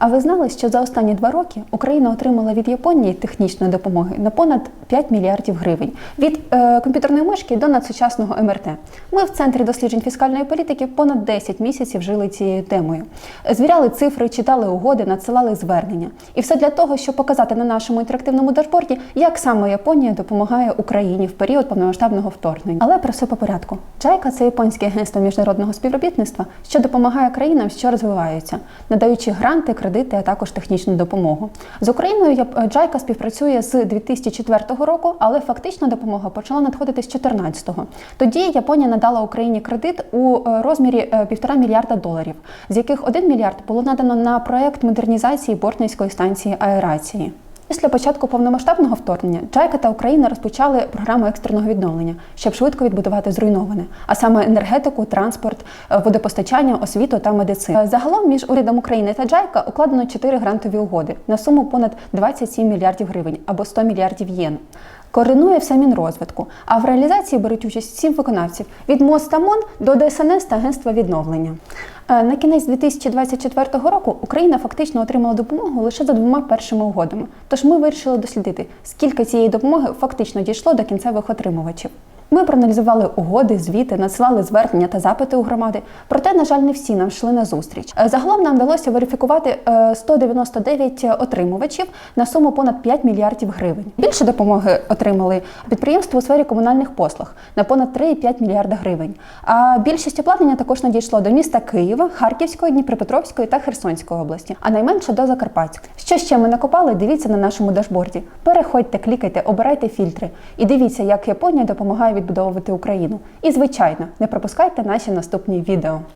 А ви знали, що за останні два роки Україна отримала від Японії технічної допомоги на понад 5 мільярдів гривень від е, комп'ютерної мишки до надсучасного МРТ. Ми в центрі досліджень фіскальної політики понад 10 місяців жили цією темою. Звіряли цифри, читали угоди, надсилали звернення. І все для того, щоб показати на нашому інтерактивному дашборді, як саме Японія допомагає Україні в період повномасштабного вторгнення. Але про все по порядку. JICA – це японське агентство міжнародного співробітництва, що допомагає країнам, що розвиваються, надаючи гранти, кредити, а також технічну допомогу. З Україною Джайка співпрацює з 2004 року, але фактично допомога почала надходити з 2014-го. Тоді Японія надала Україні кредит у е, розмірі е, півтора мільярда доларів, з яких 1 мільярд було надано на проект модернізації Бортницької станції аерації. Після початку повномасштабного вторгнення Джайка та Україна розпочали програму екстреного відновлення, щоб швидко відбудувати зруйноване, а саме енергетику, транспорт, е, водопостачання, освіту та медицину. Е, Загалом між урядом України та Джайка укладено 4 грантові угоди на суму понад 27 мільярдів гривень або 100 мільярдів єн. Координує все Мінрозвитку, а в реалізації беруть участь сім виконавців від МОЗ та МОН до ДСНС та Агентства відновлення. Е, На кінець 2024 року Україна фактично отримала допомогу лише за двома першими угодами. Тож ми вирішили дослідити, скільки цієї допомоги фактично дійшло до кінцевих отримувачів. Ми проаналізували угоди, звіти, надсилали звернення та запити у громади. Проте, на жаль, не всі нам йшли на зустріч. Е, Загалом нам вдалося верифікувати е, 199 отримувачів на суму понад 5 мільярдів гривень. Більше допомоги отримали підприємства у сфері комунальних послуг на понад 3,5 мільярда гривень. А більшість обладнання також надійшло до міста Києва, Харківської, Дніпропетровської та Херсонської області, а найменше до Закарпатської. Що ще ми накопали? Дивіться на нашому дашборді. Переходьте, клікайте, обирайте фільтри і дивіться, як Японія допомагає відбудовувати Україну. І звичайно, не пропускайте наші наступні відео.